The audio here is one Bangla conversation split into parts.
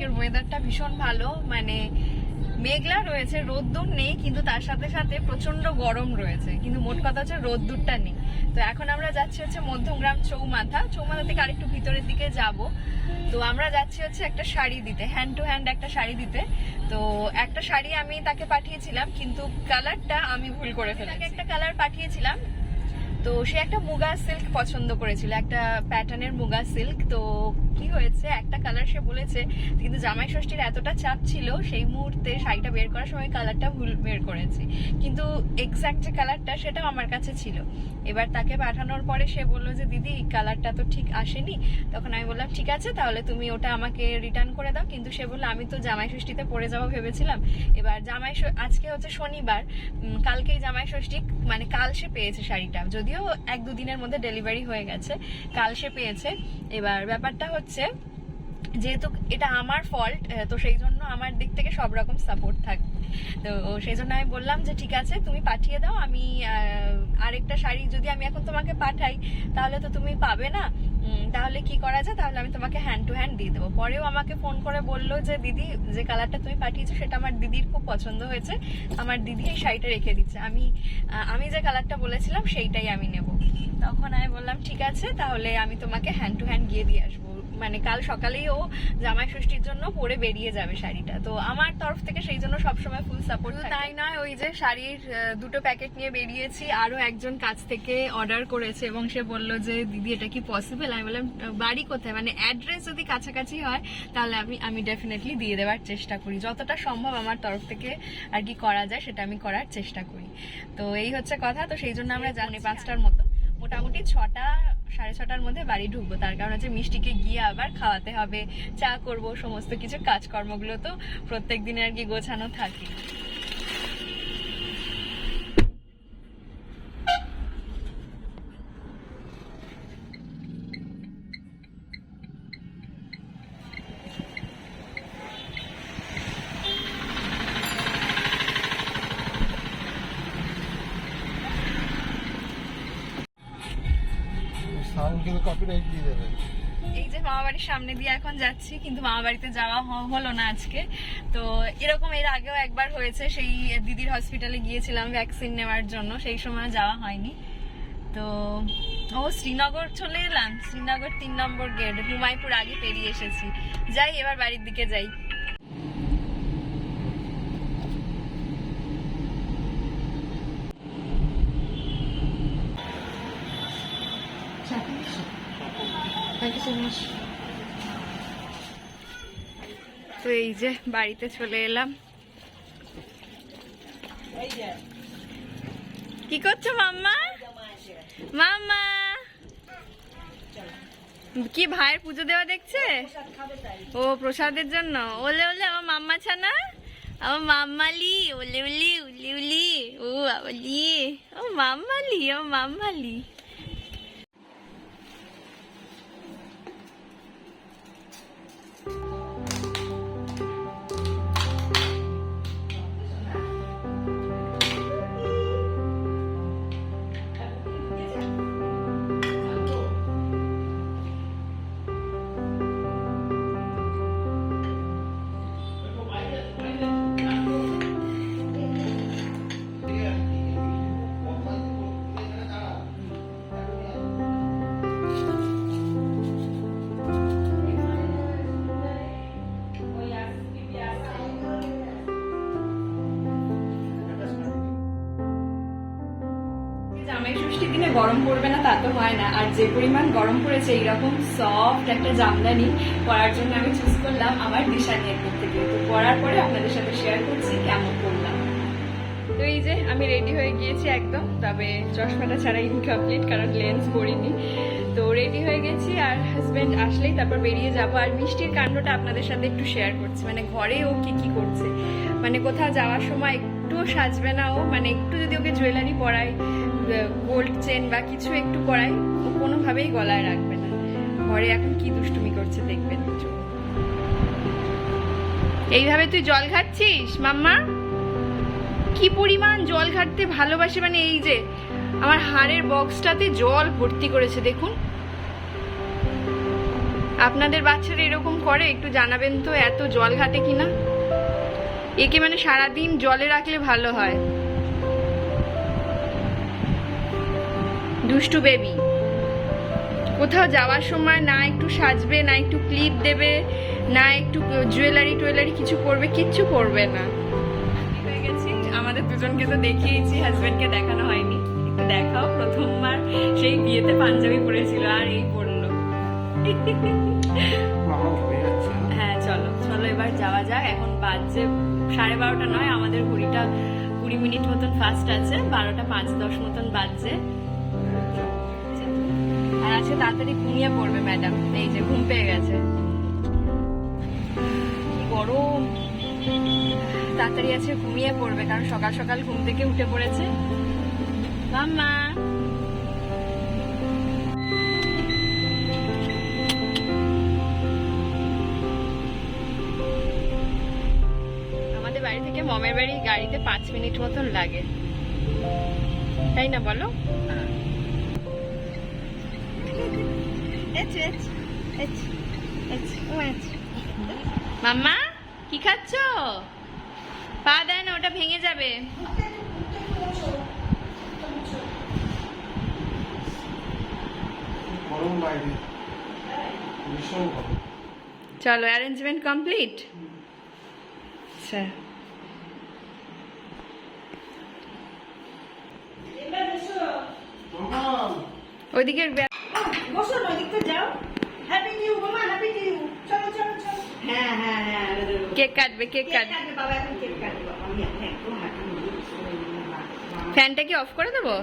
আজকের ওয়েদারটা ভীষণ ভালো। মানে মেঘলা রয়েছে রোদ্দুর নেই কিন্তু তার সাথে সাথে প্রচণ্ড গরম রয়েছে। কিন্তু মোট কথা হচ্ছে রোদ্দুরটা নেই। তো এখন আমরা যাচ্ছি হচ্ছে মধ্যমগ্রাম চৌমাথা। চৌমাথা থেকে আরেকটু ভিতরের দিকে যাব। তো আমরা যাচ্ছি হচ্ছে একটা শাড়ি দিতে হ্যান্ড টু হ্যান্ড একটা শাড়ি দিতে। তো একটা শাড়ি আমি তাকে পাঠিয়েছিলাম কিন্তু কালারটা আমি ভুল করে ফেলেছি। একটা কালার পাঠিয়েছিলাম। তো সে একটা মুগা সিল্ক পছন্দ করেছিল একটা প্যাটার্নের মুগা সিল্ক তো কি হয়েছে? একটা কালার সে বলেছে, কিন্তু জামাই ষষ্ঠীর এতটা চাপ ছিল, সেই মুহূর্তে শাড়িটা বের করার সময় কালারটা ভুল বের করেছি। কিন্তু এক্স্যাক্ট যে কালারটা সেটাও আমার কাছে ছিল। এবার তাকে পাঠানোর পরে সে বলল যে, দিদি কালারটা তো ঠিক আসেনি। তখন আমি বললাম, ঠিক আছে, তাহলে তুমি ওটা আমাকে রিটার্ন করে দাও। কিন্তু সে বলল, আমি তো জামাই ষষ্ঠীতে পরে যাব ভেবেছিলাম। এবার জামাই আজকে হচ্ছে শনিবার কালকেই জামাই ষষ্ঠী মানে কাল সে পেয়েছে শাড়িটা। যদিও এক দুদিনের মধ্যে ডেলিভারি হয়ে গেছে, কাল সে পেয়েছে। এবার ব্যাপারটা হচ্ছে যেহেতু এটা আমার ফল্ট তো সেই জন্য আমার দিক থেকে সব রকম সাপোর্ট থাকবে তো সেই জন্য আমি বললাম যে ঠিক আছে, তুমি পাঠিয়ে দাও, আমি আরেকটা শাড়ি যদি আমি এখন তোমাকে পাঠাই, তাহলে তো তুমি পাবে না। তাহলে কি করা যায়? তাহলে আমি তোমাকে হ্যান্ড টু হ্যান্ড দিয়ে দেবো। পরেও আমাকে ফোন করে বলল যে, দিদি, যে কালারটা তুমি পাঠিয়েছো, সেটা আমার দিদির খুব পছন্দ হয়েছে, আমার দিদি এই শাড়িটা রেখে দিচ্ছে। আমি আমি যে কালারটা বলেছিলাম, সেইটাই আমি নেব। তখন আমি বললাম, ঠিক আছে, তাহলে আমি তোমাকে হ্যান্ড টু হ্যান্ড গিয়ে দিয়ে আসব। মানে কাল সকালেই ও জামাই ষষ্ঠীর জন্য পরে বেরিয়ে যাবে শাড়িটা। তো আমার তরফ থেকে সেই জন্য সবসময় ফুল সাপোর্ট তাই নয় ওই যে শাড়ির দুটো প্যাকেট নিয়ে বেরিয়েছি আরও একজন কাছ থেকে অর্ডার করেছে এবং সে বলল যে দিদি এটা কি পসিবল আমি বললাম বাড়ি কোথায়? মানে অ্যাড্রেস যদি কাছাকাছি হয় তাহলে আমি আমি ডেফিনেটলি দিয়ে দেওয়ার চেষ্টা করি। যতটা সম্ভব আমার তরফ থেকে আর কি করা যায় সেটা আমি করার চেষ্টা করি। তো এই হচ্ছে কথা। তো সেই জন্য আমরা জানি পাঁচটার মতো। মোটামুটি ছটা, সাড়ে ছটার মধ্যে বাড়ি ঢুকবো। তার কারণ হচ্ছে মিষ্টিকে গিয়ে আবার খাওয়াতে হবে, চা করব, সমস্ত কিছু কাজকর্মগুলো তো প্রত্যেক দিনে আর কি গোছানো থাকে। কিন্তু কপিরাইট দিয়ে দেবে। এই যে মামা বাড়ির সামনে দিয়ে এখন যাচ্ছি, কিন্তু মামা বাড়িতে যাওয়া হলো না আজকে। তো এরকম এর আগেও একবার হয়েছে, সেই দিদির হসপিটালে গিয়েছিলাম ভ্যাকসিন নেওয়ার জন্য, সেই সময় যাওয়া হয়নি। তো, ও শ্রীনগর চলে এলাম, শ্রীনগর তিন নম্বর গেট হুমায়পুর আগে পেরিয়ে এসেছি। যাই এবার বাড়ির দিকে যাই। তো এই যে বাড়িতে চলে এলাম। কি করছ মাম্মা? মাম্মা! কি ভাইয়ের পুজো দেওয়া দেখছে? ও প্রসাদের জন্য। ওলে ওলে, আমার মাম্মা ছানা। আমার মাম্মালি, ওলে উলি উলি উলি। ও, বাবালি। ও মাম্মালি ও মাম্মালি। গরম পড়বে না, তা তো হয় না। আর যে পরিমাণ গরম পড়েছে, এইরকম সফট একটা জামদানি পরার জন্য আমি চুজ করলাম আমার দিশা নিয়ে থেকে তো পরার পরে আপনাদের সাথে শেয়ার করছি কেমন করলাম তো এই যে আমি রেডি হয়ে গিয়েছি একদম, তবে চশমাটা ছাড়া ইনকমপ্লিট কারণ লেন্স পরিনি। তো রেডি হয়ে গেছি, আর হাজবেন্ড আসলেই তারপর বেরিয়ে যাব। আর মিষ্টির কাণ্ডটা আপনাদের সাথে একটু শেয়ার করছি মানে ঘরে ও কি কি করছে? মানে কোথাও যাওয়ার সময় একটুও সাজবে না ও। মানে একটু যদি ওকে জুয়েলারি পরাই গোল্ড চেন বা কিছু একটু পরাই, ও কোনোভাবেই গলায় রাখবে না। ঘরে এখন কি দুষ্টুমি করছে দেখবেন এইভাবে তুই জল খাচ্ছিস মাম্মা? কি পরিমাণ জল ঘাটতে ভালোবাসে মানে এই যে আমার হাড়ের বক্সটাতে জল ভর্তি করেছে, দেখুন। আপনাদের বাচ্চারা এরকম করে, একটু জানাবেন তো এত জল ঘাটে কিনা? একে মানে সারাদিন জলে রাখলে ভালো হয়। দুষ্টু বেবি। কোথাও যাওয়ার সময় না একটু সাজবে না একটু ক্লিপ দেবে না একটু জুয়েলারি টুয়েলারি কিছু করবে কিচ্ছু করবে না। হয়ে গেছি। আমাদের দুজনকে তো দেখিয়েছি হাজবেন্ডকে দেখানো হয়নি। একটু দেখাও প্রথমবার সেই বিয়েতে পাঞ্জাবি পরেছিল আর এই পরলো। যাচ্ছে। হ্যাঁ চলো চলো এবার যাওয়া যাক। এখন বাজছে সাড়ে বারোটা নয়, আমাদের ঘড়িটা কুড়ি মিনিট মতন ফাস্ট আছে, বারোটা পাঁচ দশ মতন বাজছে। আর আজকে তাড়াতাড়ি ঘুমিয়ে পড়বে ম্যাডাম এই যে ঘুম পেয়ে গেছে। গরম। তাড়াতাড়ি আছে ঘুমিয়ে পড়বে, কারণ সকাল সকাল ঘুম থেকে উঠে পড়েছে। মাম্মা মমের বাড়ি গাড়িতে পাঁচ মিনিট মতন লাগে। তাই না বলো? মাম্মা কি খাচ্ছ? পা দেয় না ওটা ভেঙে যাবে। চলো অ্যারেঞ্জমেন্ট কমপ্লিট আচ্ছা। মামা ওইদিকের বসো না ওদিকটা যাও। হ্যাপি নিউ মামা হ্যাপি নিউ চলো চলো চলো। হ্যাঁ হ্যাঁ হ্যাঁ কেক কাটবে কেক কেক কাটবে কাটবে বাবা এখন কেক কাটবে। বাবা আমি একদম ফ্যানটা কি অফ করে দেবো?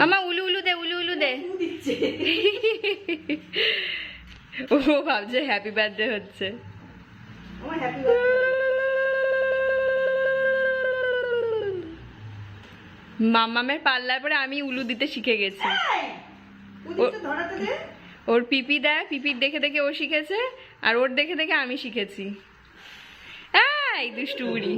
মামা উলু উলু দে উলু উলু দে। দিচ্ছে। ও ভাবছে হ্যাপি বার্থডে হচ্ছে। আমার হ্যাপি মামামের পাল্লার পরে আমি উলু দিতে শিখে গেছি। ওর পিপি দেয় পিপির দেখে দেখে ও শিখেছে আর ওর দেখে দেখে আমি শিখেছি। এই দুষ্টু বুড়ি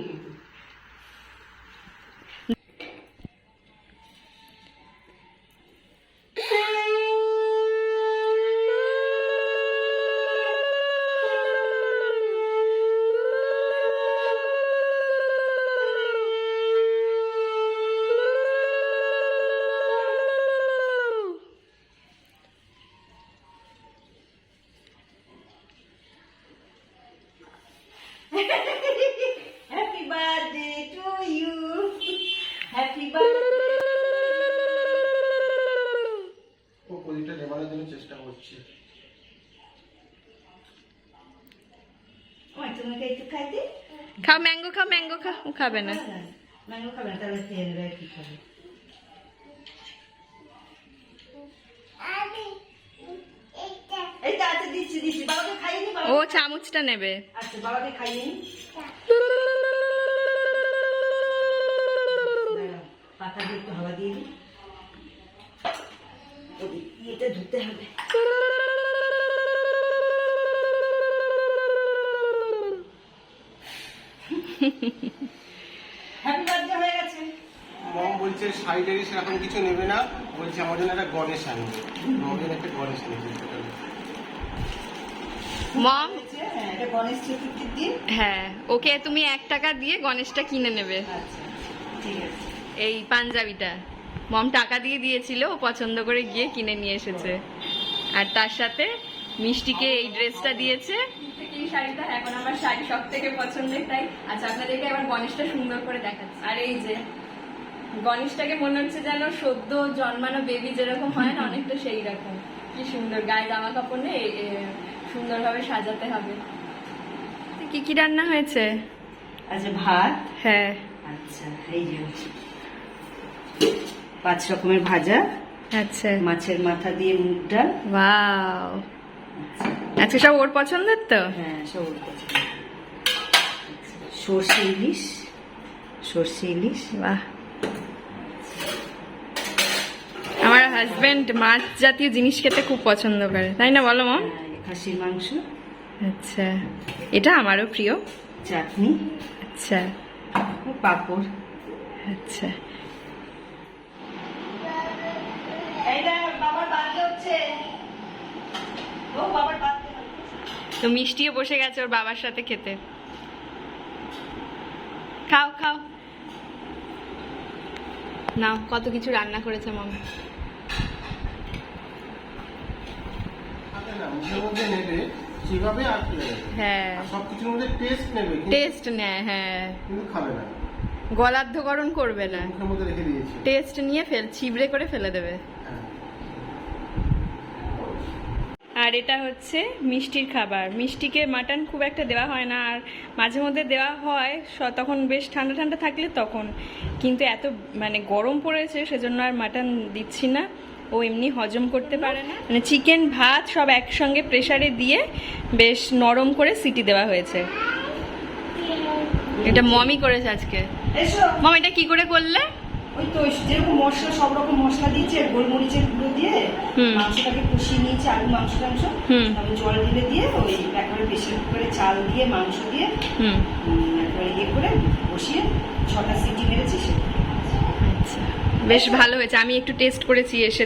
তোমাকে একটু খাইতে? খাও ম্যাঙ্গো খাও ম্যাঙ্গো খাও ও খাবে না। ম্যাঙ্গো খাবে না তাহলে খেয়ে নেবে কি খাবে। আচ্ছা ও চামচটা নেবে। আচ্ছা বাবাকে খাইয়ে নি। পাতা দিয়ে একটু হাওয়া দিয়ে দিই ওই ধুতে হবে। হ্যাপি বার্থডে হয়ে গেছে। মম বলছে সেরকম কিছু নেবে না। বলছে আমার জন্য একটা গণেশ আনবে। জন্য একটা গণেশ এনেছে সেটা। নেবে। মম হ্যাঁ গণেশ চতুর্থীর দিন। হ্যাঁ ওকে তুমি এক টাকা দিয়ে গণেশটা কিনে নেবে। আচ্ছা ঠিক আছে। এই পাঞ্জাবিটা। মম টাকা দিয়ে দিয়েছিল ও পছন্দ করে গিয়ে কিনে নিয়ে এসেছে। আর তার সাথে মিষ্টিকে এই ড্রেসটা দিয়েছে। এই শাড়িটা এখন আমার শাড়ি সব থেকে পছন্দের তাই। আচ্ছা আপনাদেরকে এবার গণেশটা সুন্দর করে দেখাচ্ছি। আর এই যে গণেশটাকে মনে হচ্ছে যেন সদ্য জন্মানো বেবি যেরকম হয় না অনেকটা সেই রকম। কি সুন্দর গায়ে জামা কাপড় নেই সুন্দরভাবে সাজাতে হবে। কি কি রান্না হয়েছে? আচ্ছা ভাত। হ্যাঁ। আচ্ছা এই যে পাঁচ রকমের ভাজা আচ্ছা। মাছের মাথা দিয়ে মুগ ডাল। ওয়াও। আচ্ছা সব ওর পছন্দের তো? হ্যাঁ সব ওর পছন্দ। সর্ষে ইলিশ সর্ষে ইলিশ। বাহ। আমার হাজবেন্ড মাছ জাতীয় জিনিস খেতে খুব পছন্দ করে তাই না বলো মম? খাসির মাংস। আচ্ছা এটা আমারও প্রিয়। চাটনি। আচ্ছা। পাঁপড়। আচ্ছা। তো মিষ্টিও বসে গেছে ওর বাবার সাথে খেতে। খাও খাও। না কত কিছু রান্না করেছে মামা সেভাবে হ্যাঁ। সবকিছুর মধ্যে টেস্ট নেবে টেস্ট নেয় হ্যাঁ। কিন্তু খাবে না। গলার্ধকরণ করবে না। মুখের মধ্যে রেখে দিয়েছে। টেস্ট নিয়ে ফেল ছিবড়ে করে ফেলে দেবে হ্যাঁ। আর এটা হচ্ছে মিষ্টির খাবার। মিষ্টিকে মাটন খুব একটা দেওয়া হয় না আর মাঝে মধ্যে দেওয়া হয় তখন বেশ ঠান্ডা ঠান্ডা থাকলে তখন। কিন্তু এত মানে গরম পড়েছে সেজন্য আর মাটন দিচ্ছি না। ও এমনি হজম করতে পারে না। মানে চিকেন ভাত সব একসঙ্গে প্রেশারে দিয়ে বেশ নরম করে সিটি দেওয়া হয়েছে। এটা মমি করেছে আজকে। মম এটা কি করে করলে? ওই তো যেরকম মশলা সব রকম মশলা দিয়েছে গোলমরিচের গুঁড়ো দিয়ে। মাংসটাকে কষিয়ে নিয়েছে আলু মাংস টাংস হুম। আমি জল ঢেলে দিয়ে ওই একবারে বেশি করে চাল দিয়ে মাংস দিয়ে হুম। একবারে ইয়ে করে বসিয়ে ছটা সিটি মেরেছি আচ্ছা। বেশ ভালো হয়েছে। আমি একটু টেস্ট করেছি এসে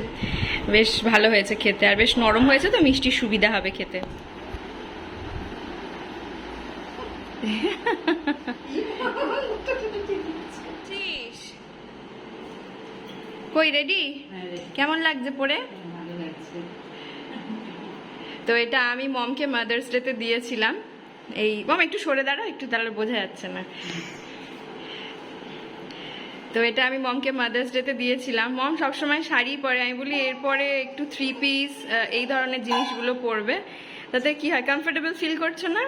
বেশ ভালো হয়েছে খেতে। আর বেশ নরম হয়েছে তো মিষ্টির সুবিধা হবে খেতে। কই রেডি কেমন লাগছে পরে তো এটা আমি মমকে মাদার্স ডেতে দিয়েছিলাম। এই মম একটু সরে দাঁড়া একটু তাহলে বোঝা যাচ্ছে না। তো এটা আমি মমকে মাদার্স ডেতে দিয়েছিলাম। মম সবসময় শাড়ি পরে আমি বলি এরপরে একটু থ্রি পিস এই ধরনের জিনিসগুলো পরবে। তাতে কি হয় কমফোর্টেবল ফিল করছ না?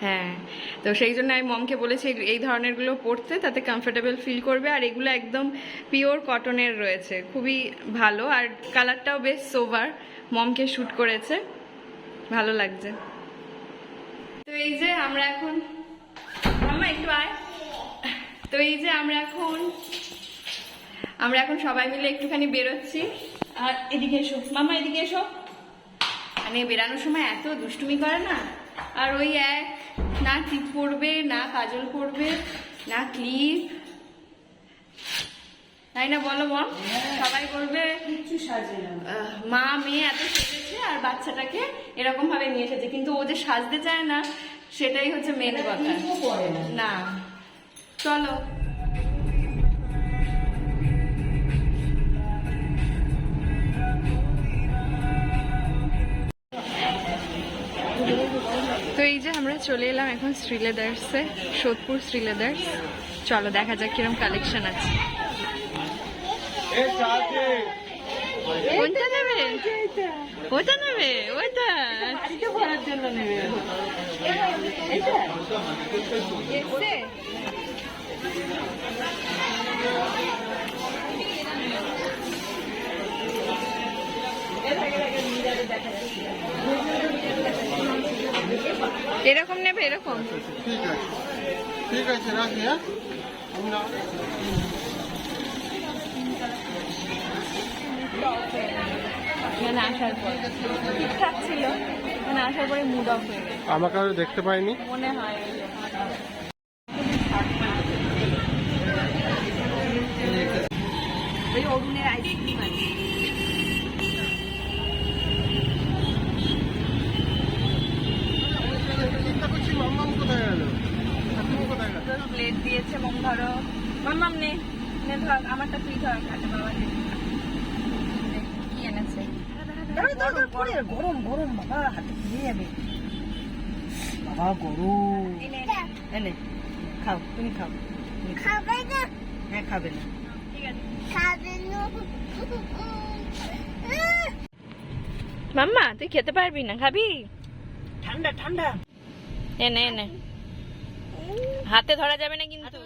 হ্যাঁ তো সেই জন্য আমি মমকে বলেছি এই- ধরনেরগুলো পরতে তাতে কমফোর্টেবল ফিল করবে। আর এগুলো একদম পিওর কটনের রয়েছে, খুবই ভালো। আর কালারটাও বেশ সোভার মমকে শ্যুট করেছে। ভালো লাগছে। তো এই যে আমরা এখন মাম্মা, একটু আয়। তো এই যে আমরা এখন আমরা এখন সবাই মিলে একটুখানি বেরোচ্ছি। আর এদিকে এসো। মামা এদিকে এসো। মানে বেরানোর সময় এত দুষ্টুমি করে না? আর ওই এক না টিপ পরবে না কাজল পরবে না ক্লিপ। তাই না বলো বল? সবাই করবে মা মেয়ে এত সেজেছে আর বাচ্চাটাকে এরকম ভাবে নিয়ে এসেছে। কিন্তু ও যে সাজতে চায় না সেটাই হচ্ছে মেন কথা। না। চলো। এই যে আমরা চলে এলাম এখন শ্রীলেদার্সে সোদপুর শ্রীলেদার্স। চলো দেখা যাক কিরম কালেকশন আছে। কোনটা নেবে? ওটা নেবে? ওইটা? ভরার জন্য নেবে। এসছে এরকম নেবে এরকম? ঠিক আছে। ঠিক আছে রাখি হ্যাঁ? না এখানে আসার পর। ঠিকঠাক ছিল এখানে আসার পরে মুড অফ হয়ে গেছে। আমাকে আর দেখতে পাইনি। মনে হয় ওই অরুণের আইসক্রিম আছে চিন্তা করছি মাম্মাম কোথায় গেল ঠাকুমা কোথায় গেল প্লেট দিয়েছে মম ধরো মাম্মাম নে নে ধর আমারটা তুই ধর খাতে বাবা নে। কি এনেছে? দাঁড়া, দাঁড়া, দাঁড়া, গরম গরম বাবা হাতে পুড়ে যাবে। বাবা গরম। এনে, খাও তুমি খাও। তুমি খাও। খাবে না। হ্যাঁ খাবে না। ঠিক আছে। খাবে না। মাম্মা তুই খেতে পারবি না খাবি? ঠান্ডা ঠান্ডা। এনে এনে। হাতে ধরা যাবে না কিন্তু।